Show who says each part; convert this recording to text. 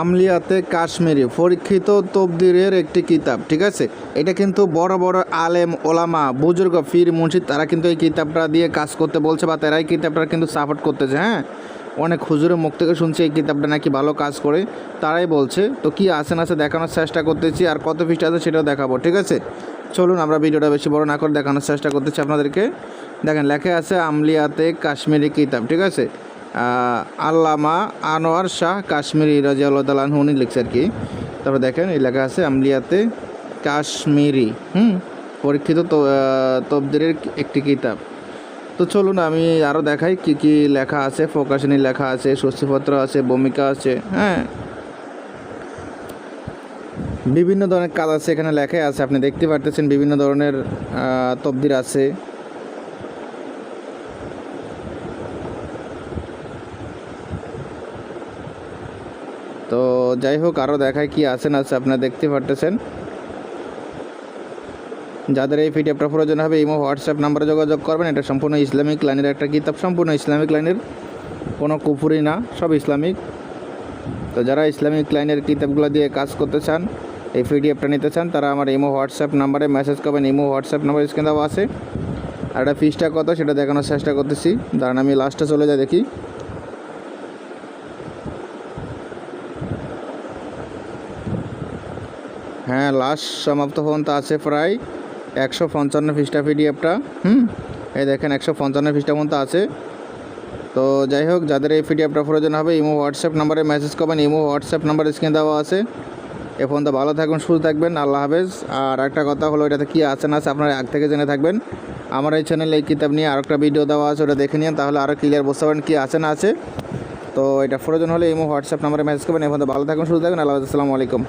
Speaker 1: আমলিয়াতে কাশ্মীরি পরীক্ষিত তবদিরের একটি কিতাব, ঠিক আছে? এটা কিন্তু বড় বড় আলেম, ওলামা, বুজুর্গ ফির মুন্সিদ তারা কিন্তু এই কিতাবটা দিয়ে কাজ করতে বলছে বা তারাই কিতাবটা কিন্তু সাপোর্ট করতেছে হ্যাঁ? অনেক হুজুরের মুখ থেকে শুনছি এই কিতাবটা নাকি ভালো কাজ করে, তারাই বলছে। তো কি আছে না আছে দেখানোর চেষ্টা করতেছি আর কত পৃষ্ঠা আছে সেটাও দেখাবো, ঠিক আছে? চলুন আমরা ভিডিওটা বেশি বড় না করে দেখানোর চেষ্টা করতেছি আপনাদেরকে। দেখেন, লেখা আছে, আমলিয়াতে কাশ্মীরি কিতাব, ঠিক আছে? আল্লামা আনোয়ার শাহ কাশ্মীরি রাজিয়াল্লাহ উনি লিখছে আর কি। তারপর দেখেন, এই লেখা আছে, আমলিয়াতে কাশ্মীরি, হুম, পরীক্ষিত তবদিরের একটি কিতাব। তো চলুন, আমি আরও দেখাই কি কি লেখা আছে ফোকাশনী লেখা আছে স্বস্তিপত্র আছে, ভূমিকা আছে হ্যাঁ। বিভিন্ন ধরনের কাজ আছে এখানে লেখাই আছে, আপনি দেখতে পারতেছেন বিভিন্ন ধরনের তবদির আছে তো যাই হোক আরও দেখায় কি আছে না আছে আপনারা দেখতে পারতেছেন। যাদের এই পিডিএফটা প্রয়োজন হবে, ইমো, হোয়াটসঅ্যাপ নাম্বারে যোগাযোগ করবেন। এটা সম্পূর্ণ ইসলামিক লাইনের একটা কিতাব, সম্পূর্ণ ইসলামিক লাইনের কোনো কুফুরি না, সব ইসলামিক। তো যারা ইসলামিক লাইনের কিতাবগুলো দিয়ে কাজ করতে চান, এই পিডিএফটা নিতে চান, তারা আমার ইমো, হোয়াটসঅ্যাপ নাম্বারে মেসেজ করবেন। ইমো, হোয়াটসঅ্যাপ নাম্বার স্ক্রিন দেওয়া আছে। আর এটা ফিসটা কত, সেটা দেখানোর চেষ্টা করতেছি। দাঁড়ান, আমি লাস্টে চলে যাই, দেখি। হ্যাঁ লাস্ট সমাপ্ত পর্যন্ত আছে প্রায় একশো পঞ্চান্ন পৃষ্ঠা পিডিএফটা হুম, এই দেখেন একশো পঞ্চান্ন পৃষ্ঠা পর্যন্ত আছে। তো যাই হোক, যাদের এই পিডিএফটা প্রয়োজন হবে, ইমো হোয়াটসঅ্যাপ নাম্বারে মেসেজ করবেন, ইমো হোয়াটসঅ্যাপ নাম্বার স্ক্রিন দেওয়া আছে। এ পর্যন্ত ভালো থাকবেন সুস্থ থাকবেন, আল্লাহ হাফেজ। আর একটা কথা হলো, এটাতে কী আছে না আছে আপনারা আগ থেকে জেনে থাকবেন। আমার এই চ্যানেলে এই কিতাব নিয়ে আরেকটা ভিডিও দেওয়া আছে, ওটা দেখে নিন, তাহলে আরও ক্লিয়ার বুঝতে পারেন কী আছে না আছে। তো এটা প্রয়োজন হলে ইমো হোয়াটসঅ্যাপ নাম্বারে মেসেজ করবেন, এ পর্যন্ত ভালো থাকুন, সুস্থ থাকবেন আল্লাহ আসসালামু আলাইকুম।